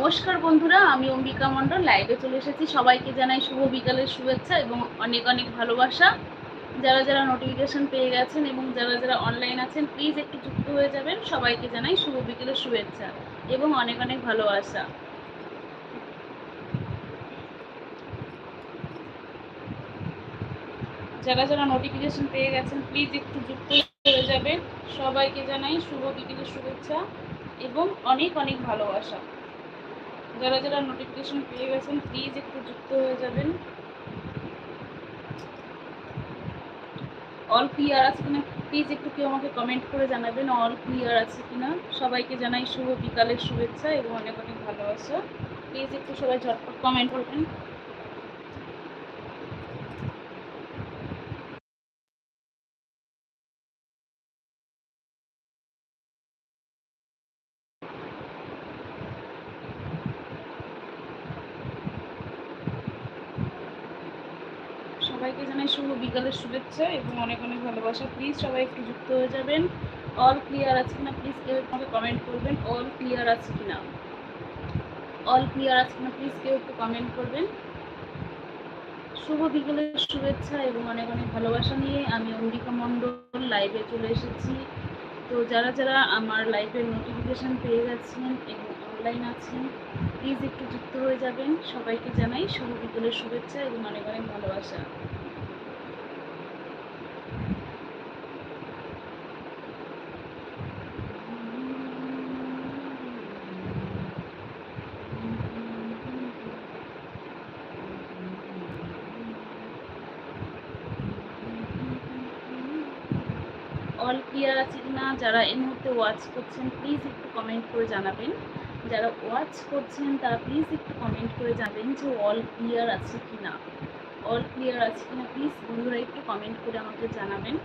নমস্কার বন্ধুরা, আমি অম্বিকা মণ্ডল লাইভে চলে এসেছি। সবাইকে জানাই শুভ বিকালের শুভেচ্ছা এবং অনেক অনেক ভালোবাসা। যারা যারা নোটিফিকেশন পেয়ে গেছেন এবং যারা যারা অনলাইন আছেন প্লিজ একটু যুক্ত হয়ে যাবেন। সবাইকে জানাই শুভ বিকেলের শুভেচ্ছা এবং অনেক অনেক ভালোবাসা। যারা যারা নোটিফিকেশন পেয়ে গেছেন প্লিজ একটু যুক্ত হয়ে যাবেন। সবাইকে জানাই শুভ বিকেলের শুভেচ্ছা এবং অনেক অনেক ভালোবাসা। যারা যারা নোটিফিকেশন পেয়ে গেছেন প্লিজ একটু যুক্ত হয়ে যাবেন। অল ক্লিয়ার আছে কিনা? প্লিজ একটু কেউ আমাকে কমেন্ট করে জানাবেন অল ক্লিয়ার আছে কিনা? সবাইকে জানাই শুভ বিকালের শুভেচ্ছা এবং অনেক অনেক ভালোবাসা। প্লিজ একটু সবাই ঝটপট কমেন্ট করবেন। সবাইকে জানাই শুভ বিকালের শুভেচ্ছা এবং অনেক অনেক ভালোবাসা। প্লিজ সবাই একটু যুক্ত হয়ে যাবেন। অল ক্লিয়ার আছে কিনা প্লিজ কেউ আমাকে কমেন্ট করবেন। অল ক্লিয়ার আছে কিনা? অল ক্লিয়ার আছে কিনা প্লিজ কেউ একটু কমেন্ট করবেন। শুভ বিকেলের শুভেচ্ছা এবং অনেক অনেক ভালোবাসা নিয়ে আমি অম্বিকা মণ্ডল লাইভে চলে এসেছি। তো যারা যারা আমার লাইভের নোটিফিকেশান পেয়ে গেছেন এবং অনলাইন আছেন প্লিজ একটু যুক্ত হয়ে যাবেন। সবাইকে জানাই শুভ বিকেলের শুভেচ্ছা এবং অনেক অনেক ভালোবাসা অল ক্লিয়ার আছে কিনা যারা এই মুহূর্তে ওয়াচ করছেন প্লিজ একটু কমেন্ট করে জানাবেন। যারা ওয়াচ করছেন, তারা প্লিজ একটু কমেন্ট করে জানাবেন যে অল ক্লিয়ার আছে কি না অল ক্লিয়ার আছে কি না প্লিজ বন্ধুরা একটু কমেন্ট করে আমাকে জানাবেন।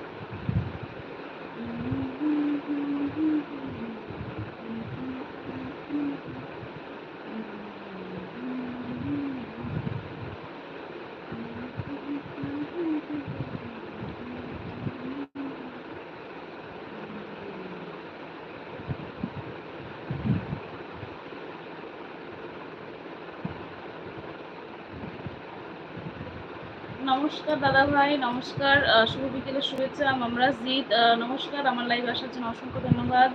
নমস্কার দাদা ভাই, নমস্কার শুভ বিকেলের শুভেচ্ছা আমরা জিৎ নমস্কার, আমার লাইভ আসার জন্য অসংখ্য ধন্যবাদ।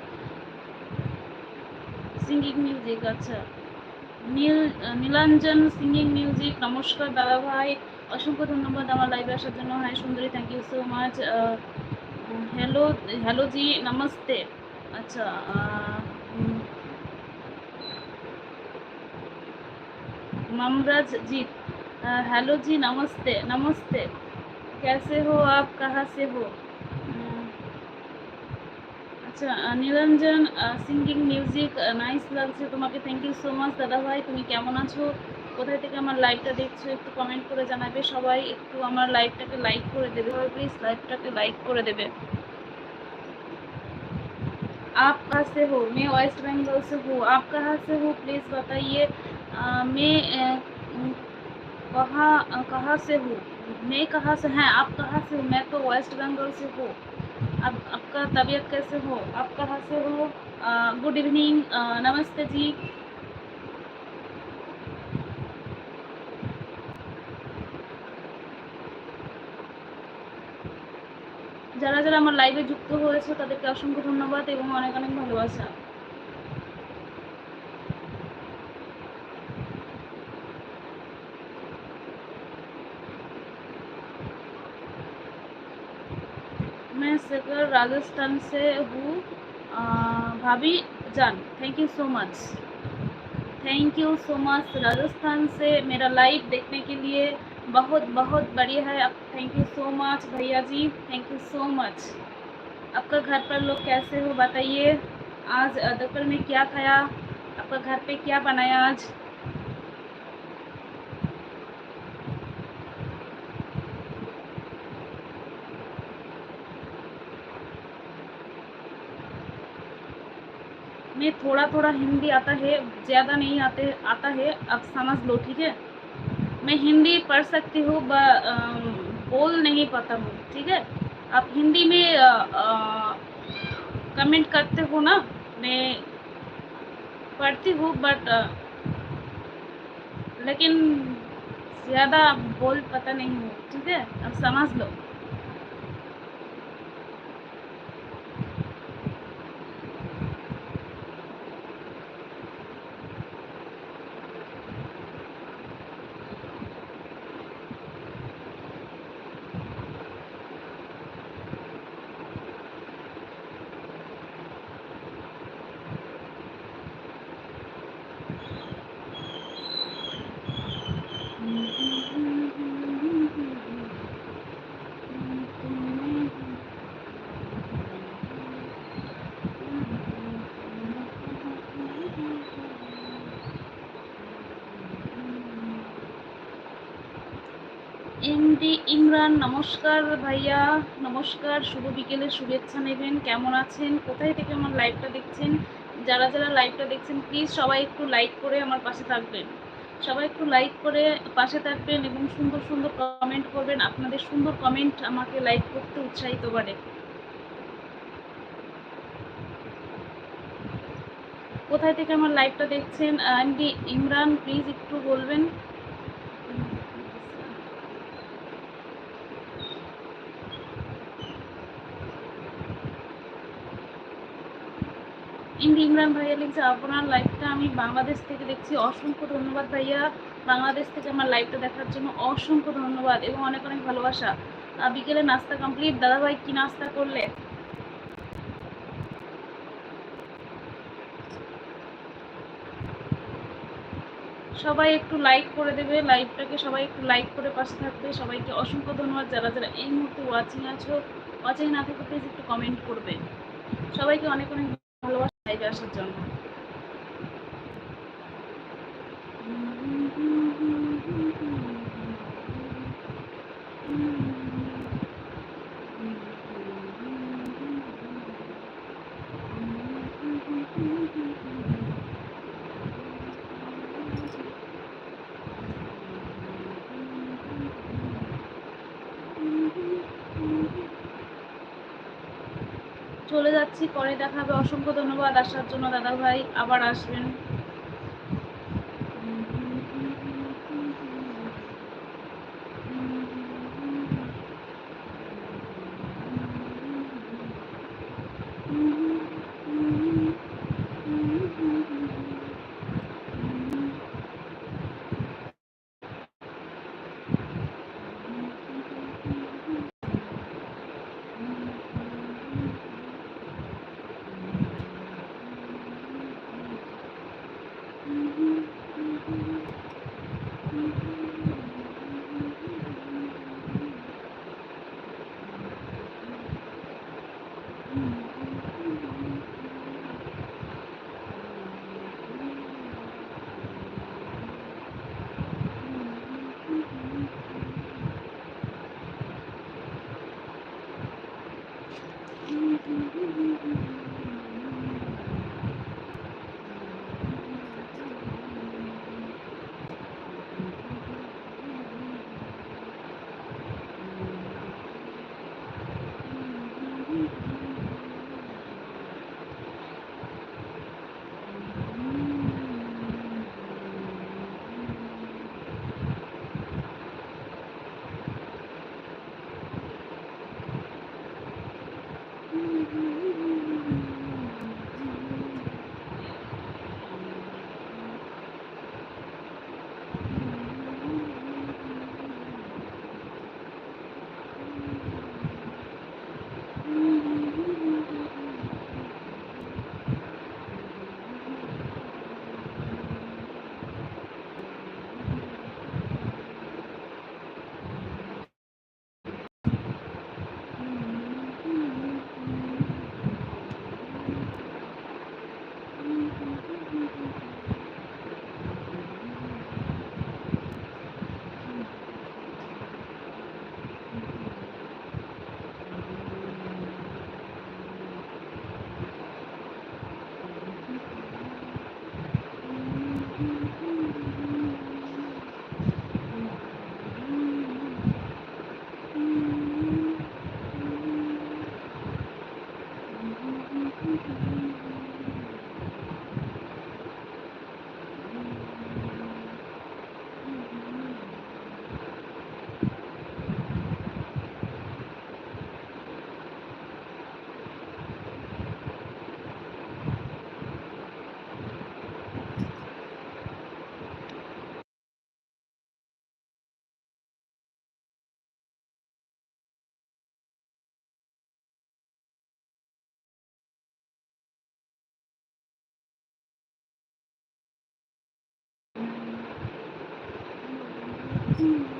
সিঙ্গিং মিউজিক আচ্ছা। নীল নীলাঞ্জন সিঙ্গিং মিউজিক নমস্কার দাদা ভাই, অসংখ্য ধন্যবাদ আমার লাইভে আসার জন্য। হাই সুন্দরী thank you so much hello hello জি, নমস্তে। আচ্ছা মামরাজ জিত हेलो जी नमस्ते नमस्ते कैसे हो आप कहाँ से हो अ, আচ্ছা আহ, নিরঞ্জন সিঙ্গিং মিউজিক নাইস লাগছে তোমাকে থ্যাংক ইউ সো মাচ দাদা ভাই তুমি কেমন আছো কোথায় থেকে আমার লাইভটা দেখছো একটু কমেন্ট করে জানাবে সবাই একটু আমার লাইভটাকে লাইক করে দেবে প্লিজ লাইভটাকে লাইক করে দেবে आप कहाँ से हो मैं वेस्ट बंगाल से हूँ आप कहाँ से हो प्लीज़ बताइए अ, मैं अ, उम, कहाँ अ, कहाँ से हूँ मैं कहाँ से हैं आप कहाँ से हो मैं तो वेस्ट बंगाल से हूँ अब आपका तबीयत कैसे हो आप कहाँ से हो गुड इवनिंग नमस्ते जी যারা যারা আমার লাইভে যুক্ত হয়েছে তাদেরকে অসংখ্য ধন্যবাদ এবং অনেক অনেক ভালোবাসা राजस्थान से हूँ भाभी जान thank you so much thank you so much Rajasthan से मेरा लाइव देखने के लिए बहुत बहुत बढ़िया है। आप थैंक यू सो मच भैया जी थैंक यू सो मच आपका घर पर लोग कैसे हो बताइए? आज दोपहर में क्या खाया? आपका घर पे क्या बनाया आज? मैं थोड़ा थोड़ा हिंदी आता है ज़्यादा नहीं आते आता है। आप समझ लो ठीक है? मैं हिंदी पढ़ सकती हूँ बोल नहीं पाता हूँ ठीक है? आप हिंदी में आ, आ, कमेंट करते हो ना मैं पढ़ती हूँ बट लेकिन ज़्यादा बोल पता नहीं हूँ ठीक है? अब समझ लो। এমডি ইমরান, নমস্কার ভাইয়া, নমস্কার, শুভ বিকেলের শুভেচ্ছা নেবেন। কেমন আছেন? কোথায় থেকে আমার লাইভটা দেখছেন? যারা যারা লাইভটা দেখছেন প্লিজ সবাই একটু লাইক করে আমার পাশে থাকবেন। সবাই একটু লাইক করে পাশে থাকবেন এবং সুন্দর সুন্দর কমেন্ট করবেন। আপনাদের সুন্দর কমেন্ট আমাকে লাইক করতে উৎসাহিত করে। কোথায় থেকে আমার লাইভটা দেখছেন? এমডি ইমরান প্লিজ একটু বলবেন। ইন্দি ইমরান ভাইয়া লিখছে, আপনার লাইভটা আমি বাংলাদেশ থেকে দেখছি। অসংখ্য ধন্যবাদ ভাইয়া। বাংলাদেশ থেকে আমার লাইভটা দেখার জন্য অসংখ্য ধন্যবাদ এবং অনেক অনেক ভালোবাসা। বিকেলে নাস্তা কমপ্লিট দাদা ভাই, কি নাস্তা করলে? সবাই একটু লাইক করে দেবে লাইভটাকে সবাই একটু লাইক করে পাশে থাকবে। সবাইকে অসংখ্য ধন্যবাদ। যারা যারা এই মুহূর্তে ওয়াচিং আছো ওয়াচিং না থাকতে একটু কমেন্ট করবে। সবাইকে অনেক অনেক লাইভে আসার জন্য। চলে পরে দেখা হবে অসংখ্য ধন্যবাদ আসার জন্য। দাদা ভাই আবার আসবেন। Mm. হ্যাঁ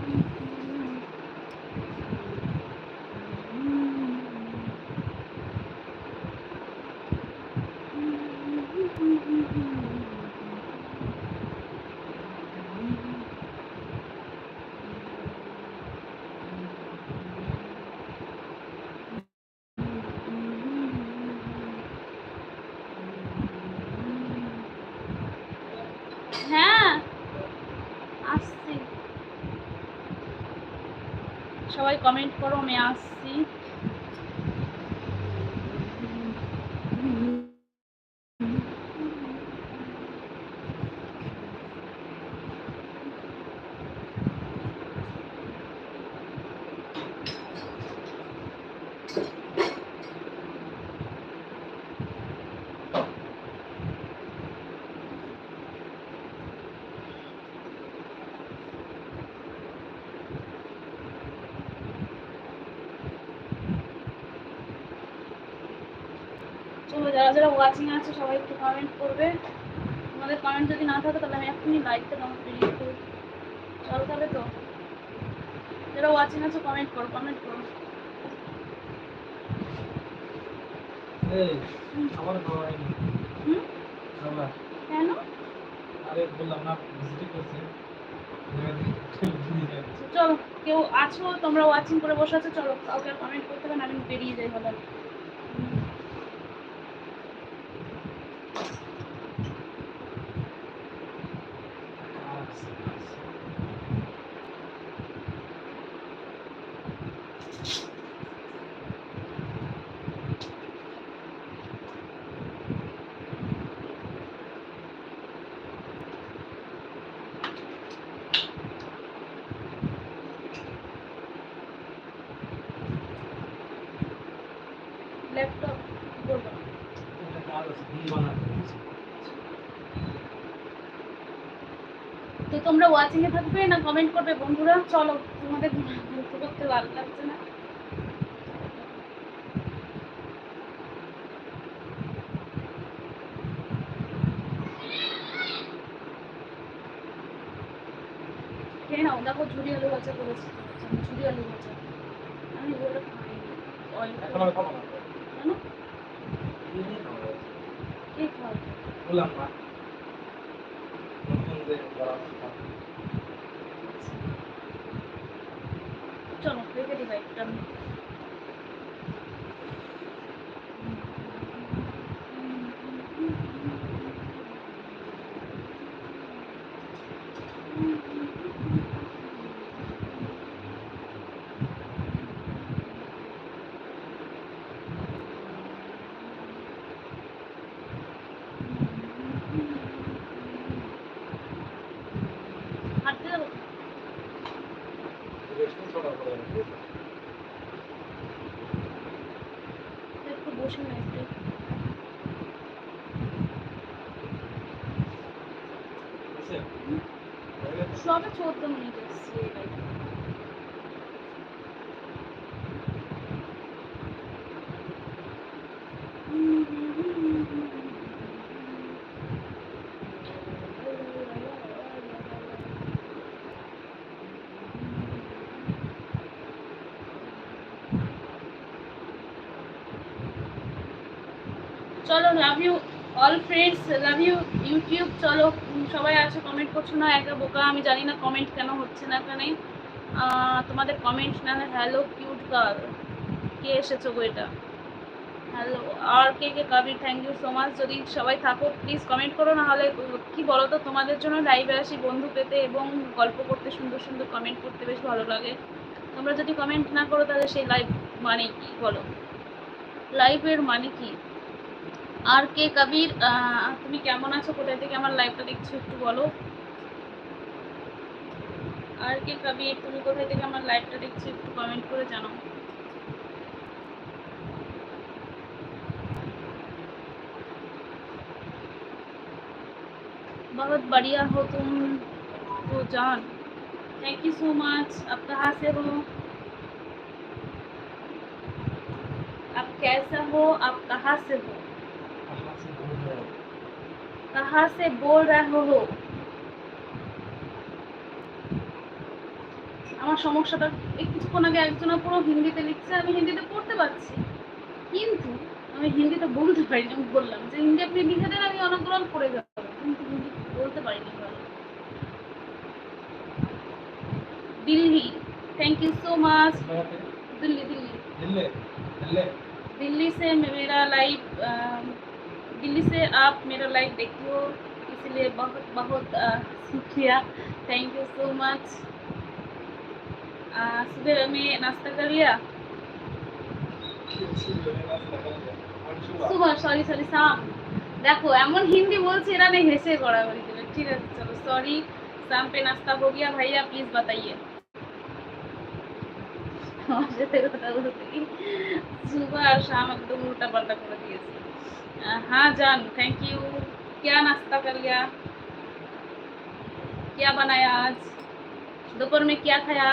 সবাই কমেন্ট করো আমি আসছি চলো যারা যারা ওয়াচিং আছে সবাই একটু কমেন্ট করবে। তোমাদের কমেন্ট যদি না থাকে তাহলে আমি এখনই ডাউনলোড ডিলিট করব চলো তাহলে তো। যারা ওয়াচিং আছে কমেন্ট করো কমেন্ট করো। কেন? আরে বললাম না চলো কেউ আছো তোমরা ওয়াচিং করে বসে আছো চলো কাউকে কমেন্ট করতে হবে না আমি বেরিয়ে যাই হলো তো তোমরা ওয়াচিং এ থাকবে না কমেন্ট করবে? বন্ধুরা চলো তোমাদের করতে ভালো লাগছে না? খেয়ে নাও দেখো ঝুড়ি আলু ভাজা করেছি। ঝুড়ি আলু ভাজা। আমি ওটা খাই অয়েলটা এখন আমি খাব না কেন কে খাওয়াবে বললাম না। চলো রেখে দিবা একটা হাঁটতে যাব রেশমি ছোটা করে দিয়েছে। একটু বসে না একটু বুঝছে? হয়ে গেছে? সবে চোদ্দ মিনিট এসছে চলো love you all friends love সবাই আছে কমেন্ট করছ না, একা বোকা, আমি জানি না কমেন্ট কেন হচ্ছে না এখানে তোমাদের কমেন্ট না হ্যালো কিউট গার্ল কে এসেছ গো এটা? হ্যালো আর কে কে, Kabir thank you so much যদি সবাই থাকো প্লিজ কমেন্ট করো, না হলে, কি বলো তো তোমাদের জন্য লাইভে আসি, বন্ধু পেতে এবং গল্প করতে, সুন্দর সুন্দর কমেন্ট করতে বেশ ভালো লাগে। তোমরা যদি কমেন্ট না করো, তাহলে সেই লাইভ মানে কি বলো? লাইভের মানে কি? আর কে কবির আহ, তুমি কেমন আছো কোথায় থেকে আমার লাইভটা দেখছো একটু বলো আর কে কবির তুমি কোথায় থেকে আমার লাইভটা দেখছো একটু কমেন্ট করে জানাও बहुत बढ़िया हो तुम तो जान थैंक यू सो मच आप कहाँ से हो आप कैसा हो आप कहाँ से हो कहाँ से बोल रहे हो? कहाँ से बोल रहे हो আমার সমস্যাটা এই কিছুক্ষণ আগে একজনা পুরো হিন্দিতে লিখছে আমি হিন্দিতে পড়তে পারছি কিন্তু আমি হিন্দিতে বলতে পারিনি আমি বললাম যে হিন্দি আপনি লিখে দেন আমি অনুগ্রহ করে যাবো কিন্তু হিন্দি বলতে পারিনি ভালো Delhi thank you so much कहाँ पे? दिल्ली दिल्ली दिल्ली दिल्ली दिल्ली से मेरा लाइव अ, दिल्ली से आप मेरा लाइव देखती हो, इसलिए बहुत बहुत शुक्रिया। थैंक यू सो मच सुबह में नाश्ता कर लिया? সুবহ সরি সরি সাম দেখো এমন হিন্দি বলছে এরা নেই হেসে গড়াগড়ি দেবে ঠিক আছে চলো সরি শাম পে নাস্তা হো গিয়া ভাইয়া প্লিজ বাতাইয়ে আমার সাথে কথা বলতে সুবহ আর সাম একদম উল্টা পাল্টা করে দিয়েছে हाँ जान थैंक यू क्या नाश्ता कर लिया? क्या बनाया आज? दोपहर में क्या खाया?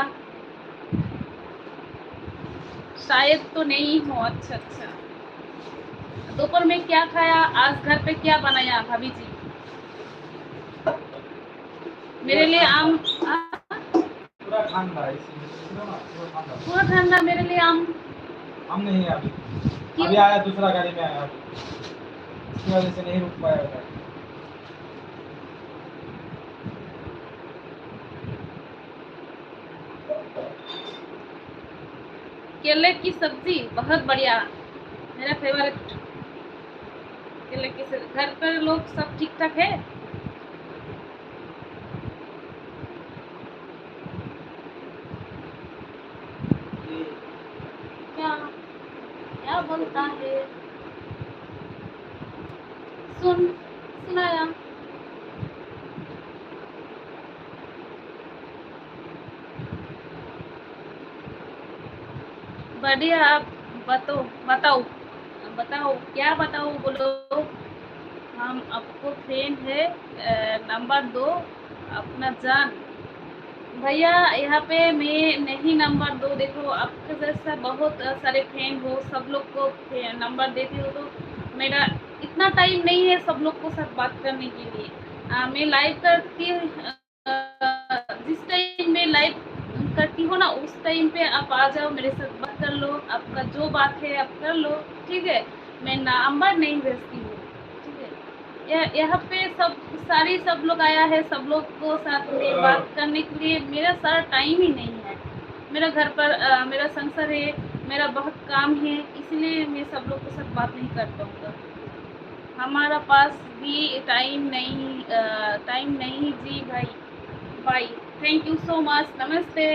शायद तो नहीं हो अच्छा अच्छा। दोपहर में क्या खाया? आज घर पे क्या बनाया भाभी जी? मेरे लिए आम पूरा ठंडा मेरे लिए आम? हम नहीं है अभी। अभी आया दूसरा गाड़ी में आया। इसकी वजह से नहीं रुक पाया था। केले की सब्ज़ी बहुत बढ़िया, मेरा फेवरेट केले की सब्ज़ी, घर पर लोग सब ठीक ठाक है ये क्या क्या बोलता है सुन सुनाया बढ़िया आप बताओ बताओ बताओ क्या बताओ बोलो। हम आपको फ्रेंड है नंबर दो अपना जान। भैया यहाँ पे मैं नहीं नंबर दो देखो आपके जैसा बहुत सारे फ्रेंड हो सब लोग को नंबर देती हो तो मेरा इतना टाइम नहीं है सब लोग को साथ बात करने के लिए। आ, मैं लाइव करती जिस टाइम में लाइव करती हो ना उस टाइम पे आप आ जाओ मेरे साथ बात कर लो आपका जो बात है आप कर लो ठीक है? मैं नंबर नहीं भेजती हूँ ठीक है? यह- यहाँ पे सब सारी सब लोग आया है सब लोग को साथ में बात करने के लिए मेरा सारा टाइम ही नहीं है। मेरा घर पर अ, मेरा संसार है मेरा बहुत काम है इसलिए मैं सब लोग के साथ बात नहीं कर पाऊँगा हमारा पास भी टाइम नहीं टाइम नहीं जी भाई bye thank you so much નમસ્તે